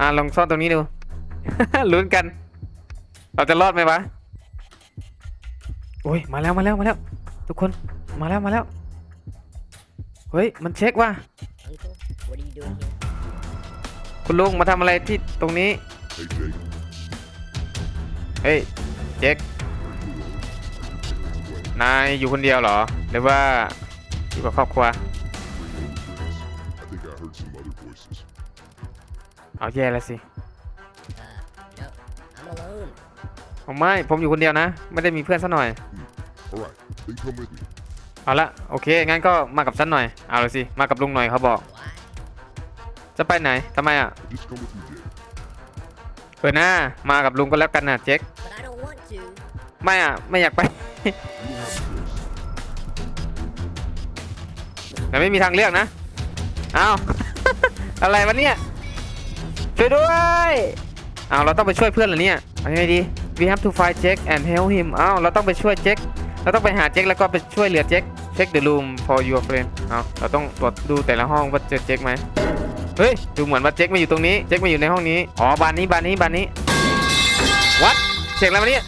อ่าลองซ่อนตรงนี้ดู ลุ้นกัน เราจะรอดไหมวะโอ้ยมาแล้วมาแล้วมาแล้ว ทุกคนมาแล้วมาแล้ว เฮ้ย มันเช็คว่ะ Uncle, what are you doing here? คุณลุงมาทำอะไรที่ตรงนี้ Hey, Jake. เฮ้ยเจ๊กนายอยู่คนเดียวเหรอ หรือว่าอยู่กับครอบครัว เอาแย่แล้วสิ Uh, no, I'm alone. ผมไม่ ผมอยู่คนเดียวนะ ไม่ได้มีเพื่อนซะหน่อย All right, then come with me. เอาละ โอเค งั้นก็มากับฉันหน่อย เอาเลยสิ มากับลุงหน่อยเขาบอก Why? จะไปไหนทำไมอะ Just come with me, Jake. เปิดหน้า มากับลุงก็แล้วกันนะเจ๊ก But I don't want to. ไม่อะ ไม่อยากไป You don't have a choice. แต่ไม่มีทางเลือกนะ เอา อะไรวะเนี่ย ช่วยด้วยเอาวเราต้องไปช่วยเพื่อนเหรอเนี่ยเอาไงดี we have to find Jack and help him เอาวเราต้องไปช่วยเจ็คเราต้องไปหาเจ็คแล้วก็ไปช่วยเหลือเจ็ค check the room for your friend เอาเราต้องตรวจดูแต่ละห้องว่าเจอเจ็คไหมเฮ้ยดูเหมือนว่าเจ็คมาอยู่ตรงนี้เจ็คมาอยู่ในห้องนี้อ๋อบานนี้บานนี้บานนี้ what เสียงอะไรวะเนี่ย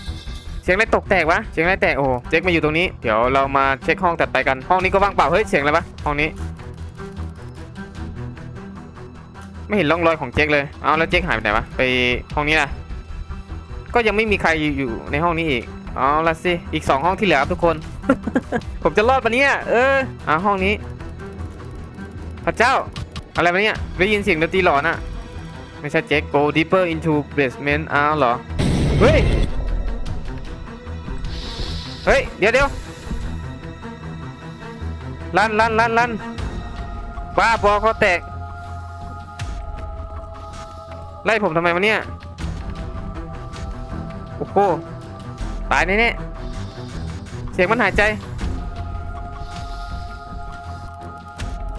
เสียงอะไรตกแตกวะเสียงอะไรแตกโอ้เจ็คมาอยู่ตรงนี้เดี๋ยวเรามาเช็คห้องถัดไปกันห้องนี้ก็ว่างเปล่าเฮ้ยเสียงอะไรวะห้องนี้ ไม่เห็นร่องรอยของเจ๊กเลยเอาแล้วเจ๊กหายไปไหนวะ ไปห้องนี้นะก็ยังไม่มีใครอยู่ในห้องนี้อีกเอาละสิ อีกสองห้องที่เหลือครับทุกคน ผมจะรอดปะเนี่ย เอออ่าห้องนี้ พระเจ้า อะไรวะเนี่ย ได้ยินเสียงดนตรีหลอนอะไม่ใช่เจ๊ก go deeper into basement อ้าวเหรอ เฮ้ย เฮ้ย เดี๋ยวเดี๋ยวลั่นลั่นลั่นลั่นบ้าบอเขาแตก ไล่ผมทำไมวะเนี่ย โอ้โห ตายแน่ๆเสียงมันหายใจ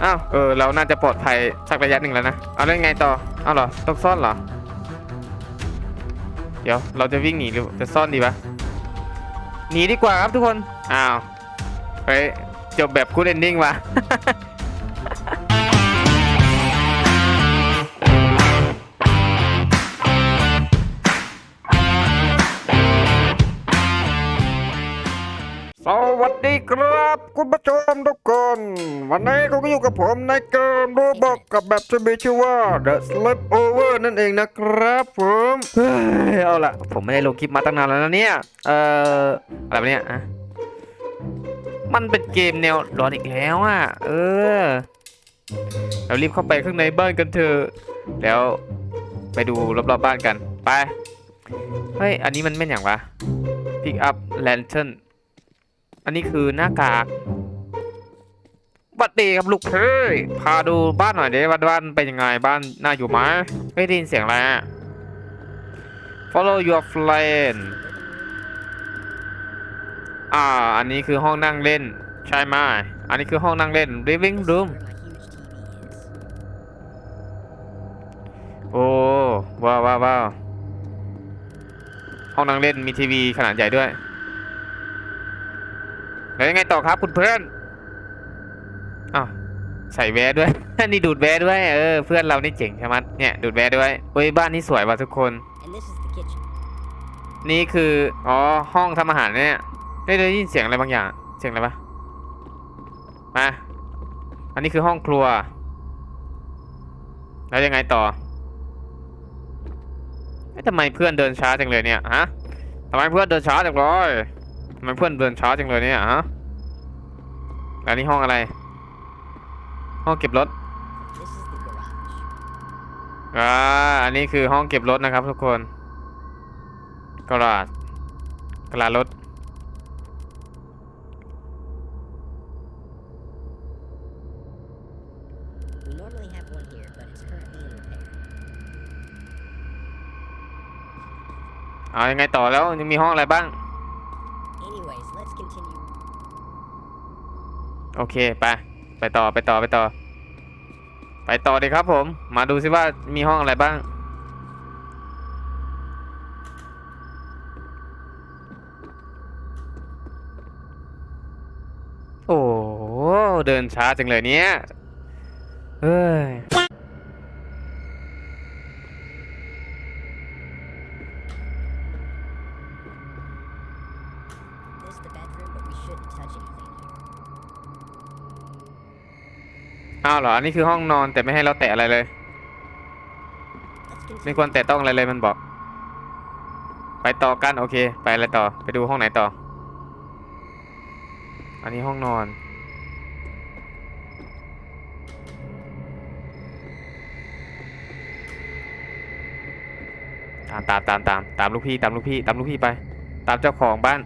อ้าว เออ เราน่าจะปลอดภัยสักระยะหนึ่งแล้วนะ เอาแล้วยังไงต่อ เอาเหรอ ต้องซ่อนเหรอ เดี๋ยว เราจะวิ่งหนีหรือจะซ่อนดีปะหนีดีกว่าครับทุกคน อ้าว ไปจบแบบกูดเอนดิ้งว่ะ วัสดีครับ คุณผู้ชมทุกคน วันนี้คุณก็อยู่กับผมในเกมรูบอกกับแบบจะมีชื่อว่า The Sleepover นั่นเองนะครับผมเฮ้ยเอาล่ะผมไม่ได้ลงคลิปมาตั้งนานแล้วนะเนี่ย เอ่อ อะไรวะเนี่ยอะมันเป็นเกมแนวร้อนอีกแล้วอะ เออ เรารีบเข้าไปข้างในบ้านกันเถอะ แล้วไปดูรอบๆบ้านกัน ไป เฮ้ย อันนี้มันเป็นอย่างวะ Pick up lantern อันนี้คือหน้ากากบัดดีครับลูกเฮ้ยพาดูบ้านหน่อยเด้ว่าบ้านเป็นยังไงบ้านน่าอยู่ไหมไม่ได้ยินเสียงอะไรอะ follow your friend อ่า อันนี้คือห้องนั่งเล่น ใช่ไหมอันนี้คือห้องนั่งเล่น living room โอ้ว้าวว้าวว้าวห้องนั่งเล่นมีทีวีขนาดใหญ่ด้วย แล้วยังไงต่อครับคุณเพื่อนอ้าวใส่แวร์ด้วย นี่ดูดแวร์ด้วย เออ เพื่อนเรานี่เจ๋งใช่ไหมยเนี่ยดูดแวร์ด้วยเฮ้ยบ้านนี้สวยว่ะทุกคน And this is the kitchen. นี่คือ อ๋อ ห้องทำอาหารเนี่ยได้ได้ยินเสียงอะไรบางอย่าง เสียงอะไรปะมา อันนี้คือห้องครัว แล้วยังไงต่อเอ๊ะทำไมเพื่อนเดินช้าจังเลยเนี่ย ฮะทำไมเพื่อนเดินช้าจังเลย ทำไมเพื่อนเดินช้าจังเลยเนี่ยฮะแล้วนี่ห้องอะไร ห้องเก็บรถ This is the garage. อ่าอันนี้คือห้องเก็บรถนะครับ ทุกคนกระดาษกระดาษรถ We normally have one here, but it's currently in repair. เอายังไงต่อแล้วยังมีห้องอะไรบ้าง โอเคไปไปต่อไปต่อไปต่อ ไปต่อเลยครับผม มาดูซิว่ามีห้องอะไรบ้าง โอ้เดินช้าจังเลยเนี้ยเฮ้ยาวเหรอ อันนี้คือห้องนอนแต่ไม่ให้เราแตะอะไรเลย Let's ไม่ continue. ควรแตะต้องอะไรเลยมันบอก ไปต่อกันโอเค ไปอะไรต่อ ไปดูห้องไหนต่อ อันนี้ห้องนอน ตามตามตามตามตามลูกพี่ตามลูกพี่ตามลูกพี่ไป ตามเจ้าของบ้าน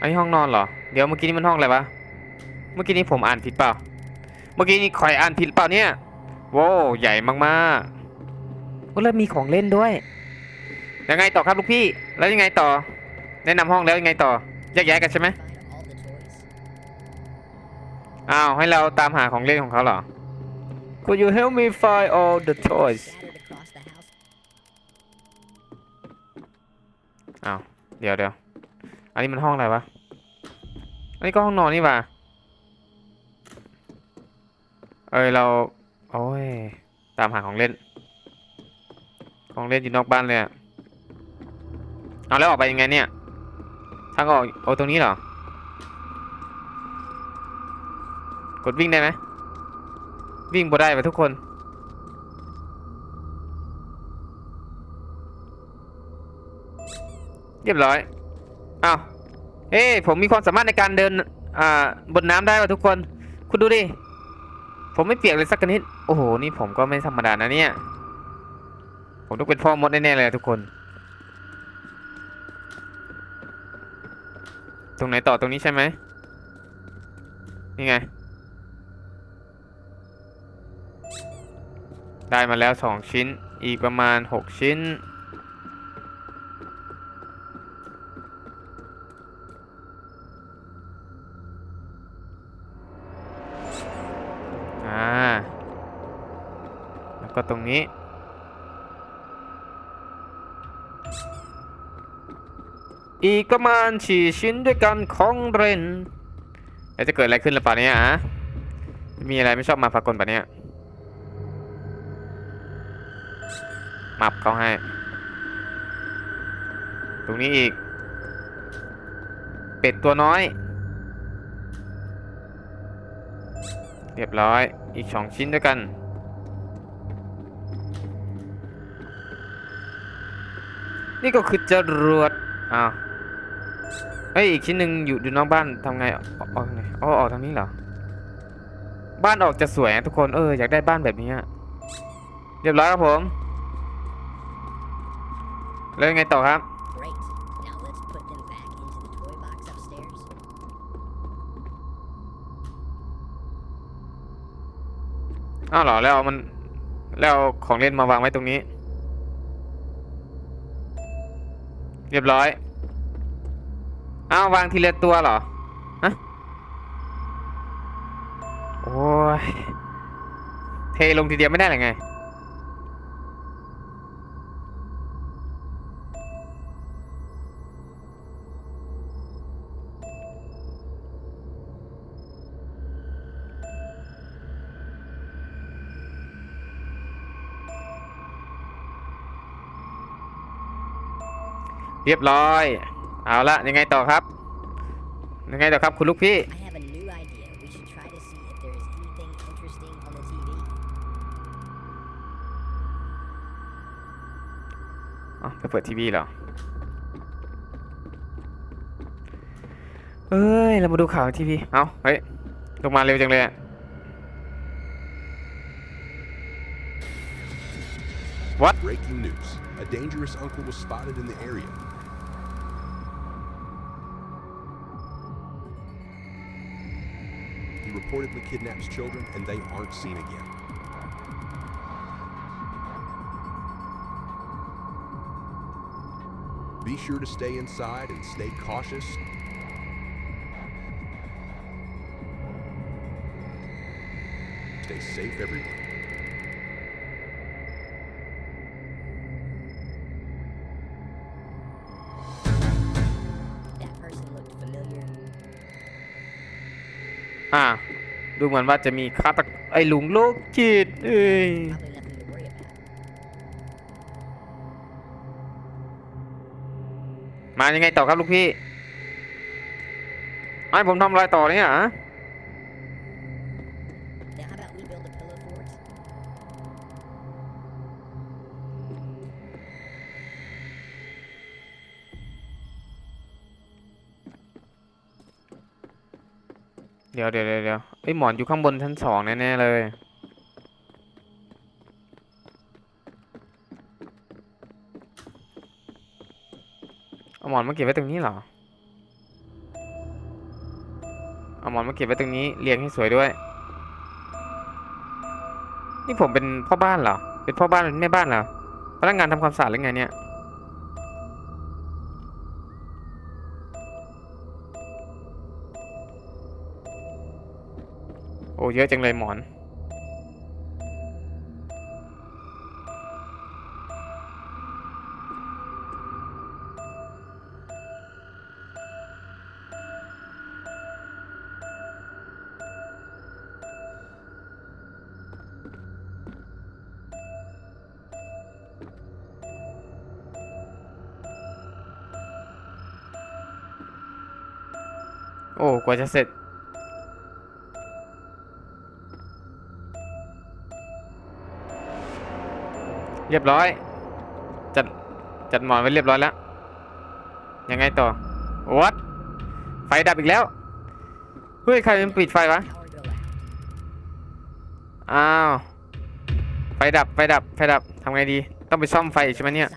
อันนี้ห้องนอนเหรอ เดี๋ยวเมื่อกี้นี้มันห้องอะไรวะ เมื่อกี้นี้ผมอ่านผิดเปล่า เมื่อกี้นี้คอยอ่านผิดเปล่าเนี่ยโว้วใหญ่มากๆก็เริ่มมีของเล่นด้วย ยังไงต่อครับลูกพี่ แล้วยังไงต่อ แนะนำห้องแล้วยังไงต่อแยกย้ายกันใช่ไหม Find all the toys. อ้าวให้เราตามหาของเล่นของเขาเหรอ Could you help me find all the toys Scattered across the house. อ้าวเดี๋ยวเดี๋ยว อันนี้มันห้องอะไรวะ อันนี้ก็ห้องนอนนี่ว่าเอ้ยเรา โอ้ย ตามหาของเล่น ของเล่นอยู่นอกบ้านเลยอะเอาแล้วออกไปยังไงเนี่ย ทางออกโอ้ตรงนี้เหรอ กดวิ่งได้ไหมวิ่งบ่ได้ไปทุกคนเรียบร้อย อ้าวเอ้ยผมมีความสามารถในการเดินอ่าบนน้ำได้ว่ะทุกคน คุณดูดิ ผมไม่เปียกเลยสักนิด โอ้โห นี่ผมก็ไม่ธรรมดานะเนี่ย ผมต้องเป็นพ่อมดแน่ๆเลยทุกคน ตรงไหนต่อตรงนี้ใช่ไหมนี่ไง ได้มาแล้วสองชิ้น อีกประมาณหกชิ้น อ่า แล้วก็ตรงนี้ อีกประมาณสี่ชิ้นด้วยกันของเรน แล้วจะเกิดอะไรขึ้นหรือเปล่าเนี่ยฮะมีอะไรไม่ชอบมาพากลปะเนี่ย มับเขาให้ ตรงนี้อีก เป็ดตัวน้อย เรียบร้อย อีกสองชิ้นด้วยกัน นี่ก็คือจรวด อ้าว เฮ้ย อีกชิ้นหนึ่งอยู่อยู่นอกบ้านทำไง ออกไหนอ๋อออกทางนี้เหรอ บ้านออกจะสวยทุกคน เออ อยากได้บ้านแบบนี้ เรียบร้อยครับผม แล้วยังไงต่อครับ อ้าวเหรอแล้วมันแล้วของเล่นมาวางไว้ตรงนี้ เรียบร้อยอ้าววางทีละตัวเหรอฮะโอ้ยเทลงทีเดียวไม่ได้หรือไง เรียบร้อย เอาละยังไงต่อครับ ยังไงต่อครับคุณลูกพี่ I have a new idea. We should try to see if there is anything interesting on the TV. อ๋อไปเปิดทีวีเหรอ เอ้ย เรามาดูข่าวทีวี เอาเฮ้ย ลงมาเร็วจังเลยอะ Breaking news. A dangerous uncle was spotted in the area. Reportedly kidnaps children and they aren't seen again. Be sure to stay inside and stay cautious. Stay safe, everyone. That ดูเหมือนว่าจะมีฆาตกไอ้ลุงโรคจิตเอ้ย Probably nothing to worry about. มายังไงต่อครับลูกพี่ให้ผมทำอะไรต่อเนี่ยฮะ เดี๋ยวเดี๋ยวเดี๋ยวเดี๋ยวไอยหมอนอยู่ข้างบนชั้นสองแน่ๆเลยเอาหมอนมาเก็บไว้ตรงนี้เหรอ เอาหมอนมาเก็บไว้ตรงนี้เรียงให้สวยด้วย นี่ผมเป็นพ่อบ้านเหรอ เป็นพ่อบ้านเป็นแม่บ้านเหรอ พนักงานทำความสะอาดหรือไงเนี่ย เยอะจังเลยหมอน โอ้ กว่าจะเสร็จ เรียบร้อย จัด จัดหมอนไว้เรียบร้อยแล้ว ยังไงต่อวัดไฟดับอีกแล้ว เฮ้ย ใครมันปิดไฟวะ อ้าว ไฟดับ ไฟดับ ไฟดับ ทำไงดี ต้องไปซ่อมไฟใช่ไหมเนี่ย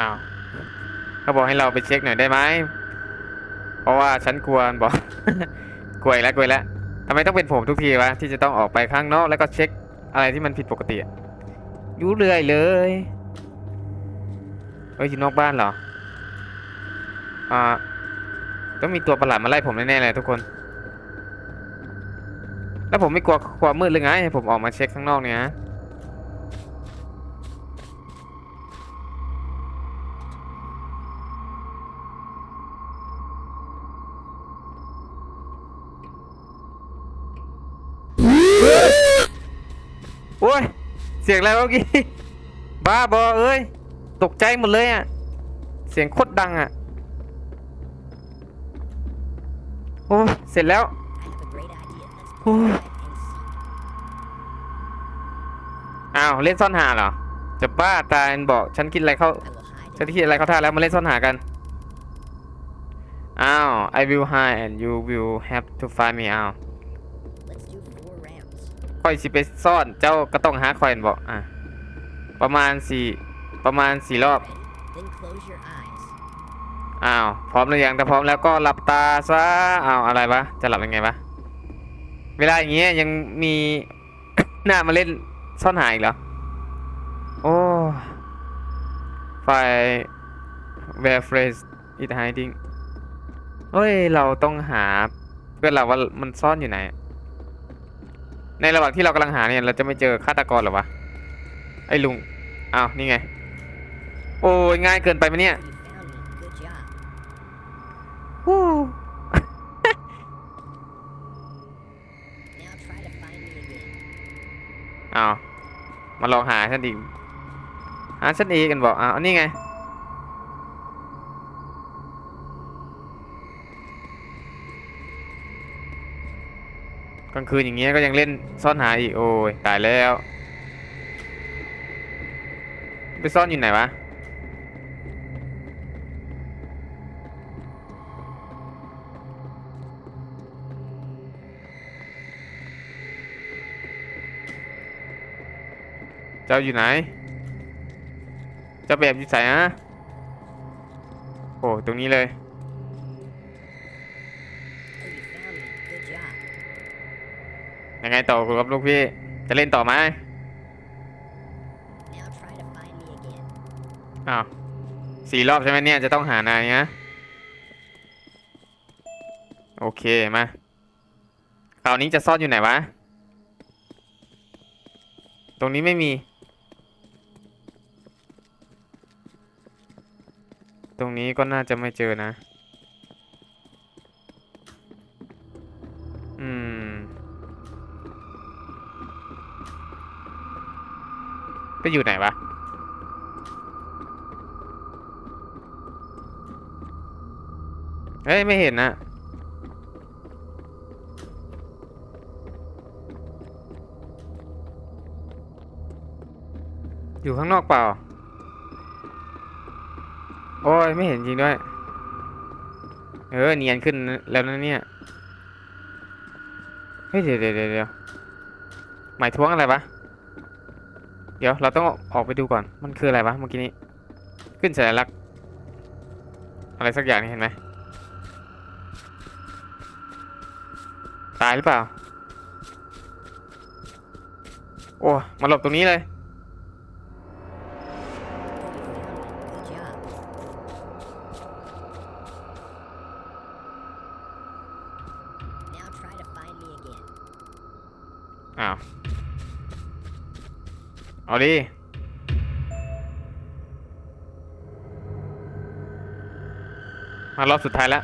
อ้าวเขาบอกให้เราไปเช็คหน่อยได้ไหม เพราะว่าฉันกลัวบอก กลัวอีกแล้วกลัวแล้ว ทำไมต้องเป็นผมทุกทีวะที่จะต้องออกไปข้างนอกแล้วก็เช็คอะไรที่มันผิดปกติอะอยุ่เรื่อยเลยเอ้ยอยู่นอกบ้านเหรอ อ่า ต้องมีตัวประหลาดมาไล่ผมแน่ๆเลยทุกคน แล้วผมไม่กลัวความมืดเลยไงให้ผมออกมาเช็คข้างนอกเนี่ย สียงอะไรเมื่อกี้ บ้าบอเอ้ย ตกใจหมดเลยอะ เสียงโคตรดังอะ โอ้ เสร็จแล้ว I have a great idea. Let's Oh. go ahead and seek. อ้าวเล่นซ่อนหาเหรอ จะบ้าตายบอกฉันคิดอะไรเข้าฉันคิดอะไรเข้าท่าแล้วมาเล่นซ่อนหากัน อ้าว I will hide and you will have to find me out Let's do four rounds. ค่อยสิไปซ่อนเจ้าก็ต้องหาคอยบอกอะประมาณสี่ประมาณสี่รอบ Ready? Then close your eyes. อ้าวพร้อมหรือยังถ้าพร้อมแล้วก็หลับตาซะอ้าวอะไรวะจะหลับยังไงวะเวลาอย่างเงี้ยยังมีหน้ามาเล่นซ่อนหาอีกเหรอโอ้ไฟ where phrase it hiding เฮ้ยเราต้องหาเพื่อนเราว่ามันซ่อนอยู่ไหน ในระหว่างที่เรากำลังหาเนี่ยเราจะไม่เจอฆาตกรหรอวะไอ้ลุงอ้าวนี่ไง โอ้ยง่ายเกินไปไหมเนี่ย You found me. Good job. ฮู้ Now try to find me again. อ้าวมาลองหาฉันอีกหาฉันอีกกันบอกอ้าวนี่ไง กลางคืนอย่างเงี้ยก็ยังเล่นซ่อนหาอีกโอ้ยตายแล้ว ไปซ่อนอยู่ไหนวะเจ้าอยู่ไหนเจ้าแบบอยู่ไหนฮะโอ้ตรงนี้เลย ต่อคุณครับลูกพี่ จะเล่นต่อไหม Now try to find me again. อ้าวสี่รอบใช่ไหมเนี่ย จะต้องหานายนะโอเค มาคราวนี้จะซ่อนอยู่ไหนวะ ตรงนี้ไม่มี ตรงนี้ก็น่าจะไม่เจอนะ จะอยู่ไหนวะเฮ้ย ไม่เห็นนะอยู่ข้างนอกเปล่า โอ้ย ไม่เห็นจริงด้วย เออ เนียนขึ้นแล้วนะเนี่ย เฮ้ย เดี๋ยวเดี๋ยวเดี๋ยวหมายทวงอะไรวะ เดี๋ยวเราต้องออกไปดูก่อน มันคืออะไรวะเมื่อกี้นี้ ขึ้นสัญลักษณ์อะไรสักอย่างนี่เห็นไหม ตายหรือเปล่า โอ้มาหลบตรงนี้เลย เอาดิมารอบสุดท้ายแล้ว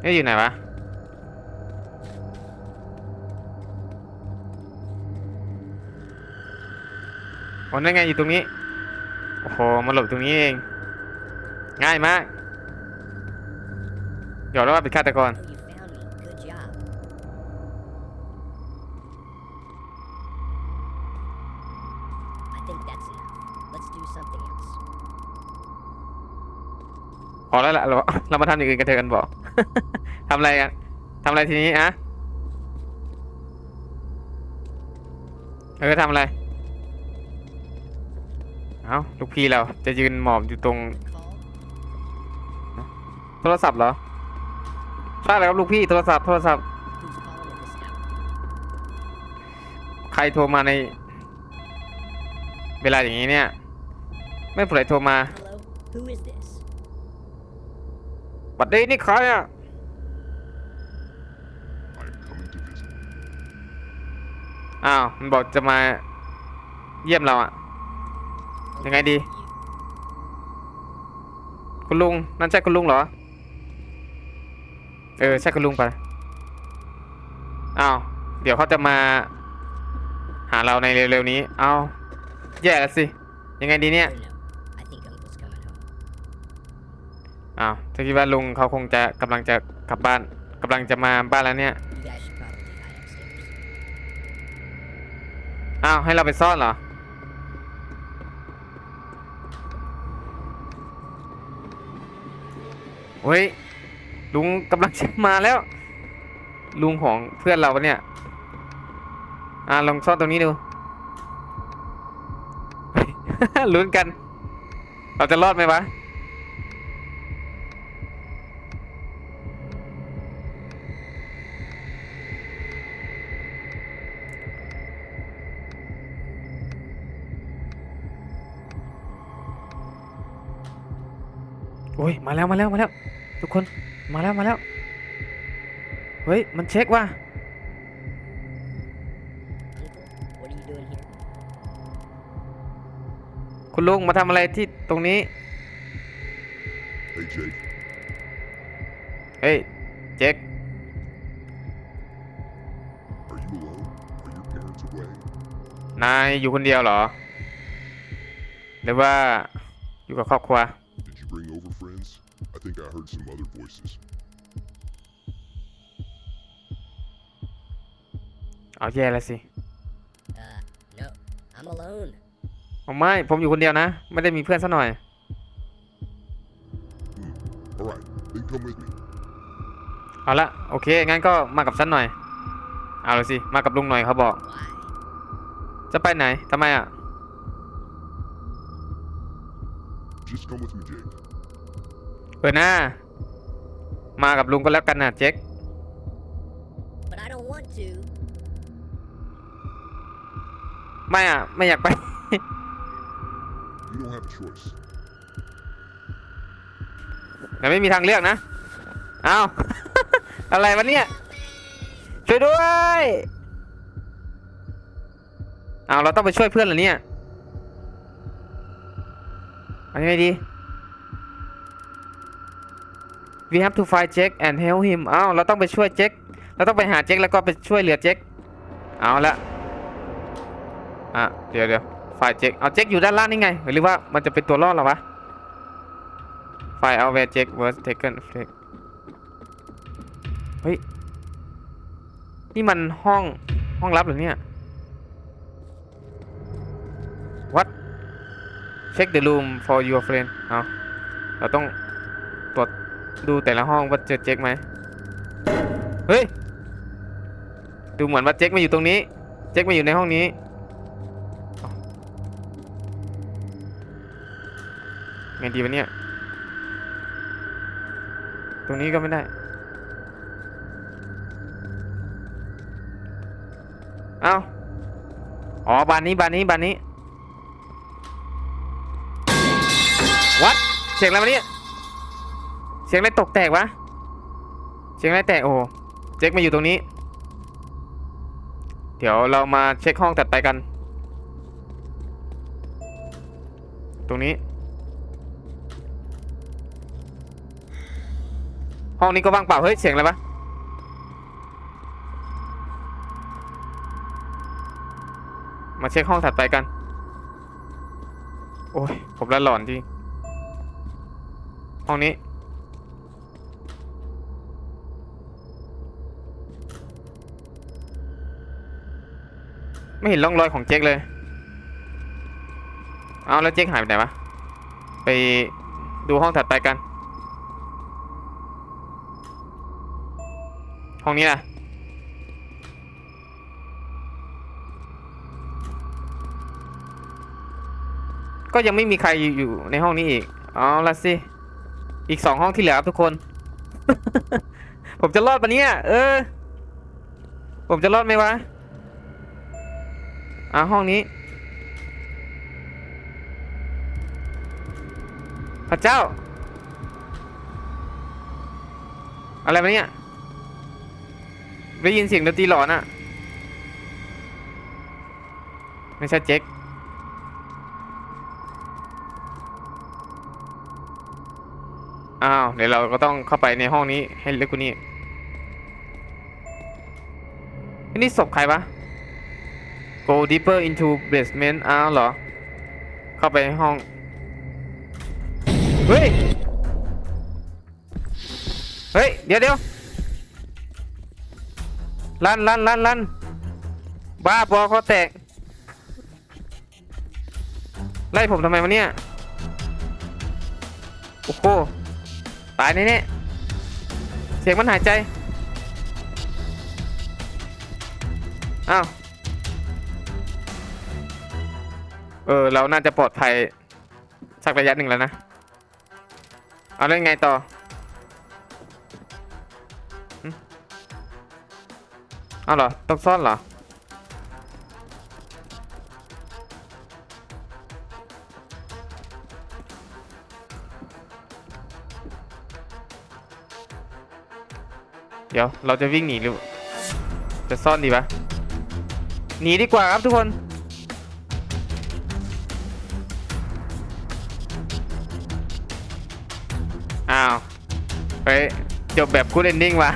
เอ๊ะอยู่ไหนวะโอ้นั่นไงอยู่ตรงนี้ โอ้โห มาหลบตรงนี้เอง ง่ายมาก ยวเราว่าเป็นฆาตกร you found me. Good job. I think that's enough. Let's do something else. พอแล้วล่ะเราเรามาทำอย่างอื่นกันเถอะกันบอก ทำอะไรกันทำอะไรทีนี้อะเออทำอะไร เอาลูกพี่เราจะยืนหมอบอยู่ตรง Call? โทรศัพท์เหรอ ใช่แล้วครับลูกพี่โทรศัพท์โทรศัพท์ ใครโทรมาใน เวลาอย่างนี้เนี่ย ไม่ผู้ใดโทรมา Hello? Who is this? บัดนี้นี่ใครอะ I am coming to visit. อ้าว มันบอกจะมาเยี่ยมเราอะยังไงดี คุณลุง นั่นใช่คุณลุงเหรอ เออใช่คุณลุงไปะอ้าวเดี๋ยวเขาจะมา หาเราในเร็วๆนี้เอาแย่แล้วสิ ยังไงดีเนี่ย I don't know. I think Uncle's coming home. อ้าวจะคิดว่าลุงเขาคงจะกำลังจะกลับบ้านกำลังจะมาบ้านแล้วเนี่ย You guys should probably hide upstairs. อ้าวให้เราไปซ่อนเหรอเฮ้ย ลุงกำลังจะมาแล้ว ลุงของเพื่อนเราเนี่ย อ่าลองซ่อนตรงนี้ดู ลุ้นกัน เราจะรอดไหมวะโอ้ยมาแล้วมาแล้วมาแล้ว ทุกคน มาแล้วมาแล้ว เฮ้ย มันเช็คว่ะ Uncle, what are you doing here? คุณลุงมาทำอะไรที่ตรงนี้ Hey, Jake. เฮ้ย เจ๊ก Are you alone? Are your parents away? นายอยู่คนเดียวเหรอ หรือว่าอยู่กับครอบครัว some other voices. เอาแย่แล้วสิ Uh, no. I'm alone. ผมไม่ ผมอยู่คนเดียวนะ ไม่ได้มีเพื่อนซะหน่อย All right, then come with me. เอาละ โอเค งั้นก็มากับฉันหน่อย เอาเลยสิ มากับลุงหน่อยเขาบอก Why? จะไปไหน ทำไมอะ Just come with me, Jake. เออหน้า มากับลุงก็แล้วกันนะเจ๊ก But I don't want to. ไม่อะ ไม่อยากไป You don't have a choice. แต่ไม่มีทางเลือกนะ เอาอะไรวะเนี่ย ช่วยด้วย เอาเราต้องไปช่วยเพื่อนเหรอเนี่ย เอายังไงดี we have to find Jack and help him เอาเราต้องไปช่วยเจ็คเราต้องไปหาเจ็คแล้วก็ไปช่วยเหลือเจ็คเอาละอะเดี๋ยวเดี๋ยวไฟเจ็คเอาเจ็คอยู่ด้านล่างนี่ไงหรือว่ามันจะเป็นตัวรอดเหรอวะไฟเอาแวร์เจ็ค was taken flex เฮ้ยนี่มันห้องห้องลับหรือเนี่ย what check the room for your friend เอาเราต้อง ดูแต่ละห้องว่าเจอเจ็คไหมเฮ้ย ดูเหมือนว่าเจ็คมาอยู่ตรงนี้ เจ็คมาอยู่ในห้องนี้อ้าวไงดีวะเนี่ย ตรงนี้ก็ไม่ได้ เอ้า อ๋อ บานนี้ บานนี้ บานนี้ วัด เสียงอะไรวะเนี่ย เสียงอะไรตกแตกวะ เสียงอะไรแตกโอ้เจ๊กมาอยู่ตรงนี้ เดี๋ยวเรามาเช็คห้องถัดไปกัน ตรงนี้ ห้องนี้ก็ว่างเปล่าเฮ้ยเสียงอะไรวะมาเช็คห้องถัดไปกัน โอ้ย ผมละหลอนจริง ห้องนี้ ไม่เห็นร่องรอยของเจ๊กเลย เอาแล้วเจ๊กหายไปไหนวะ ไปดูห้องถัดไปกัน ห้องนี้นะก็ยังไม่มีใครอยู่ในห้องนี้อีก เอาละสิ อีกสองห้องที่เหลือครับทุกคน ผมจะรอดปะเนี่ย เออ ผมจะรอดไหมวะ อ่าห้องนี้ พระเจ้า อะไรวะเนี่ย ได้ยินเสียงดนตรีหลอนอะไม่ใช่เจ๊กอ้าว เดี๋ยวเราก็ต้องเข้าไปในห้องนี้ให้ลึกกว่านี้นี่ศพใครปะ go deeper into basement อ้าวเหรอ เข้าไปห้อง เฮ้ย เฮ้ย เดี๋ยวเดี๋ยวลั่นลั่นลั่นลั่นบ้าบอเขาแตก ไล่ผมทำไมวะเนี่ย โอ้โห ตายแน่ๆเสียงมันหายใจ อ้าว เออ เราน่าจะปลอดภัย สักระยะหนึ่งแล้วนะ เอาเล่นไงต่อ เอาเหรอ ต้องซ่อนเหรอ เดี๋ยว เราจะวิ่งหนีหรือ จะซ่อนดีปะหนีดีกว่าครับทุกคน จบแบบกูเอนดิ้งวะ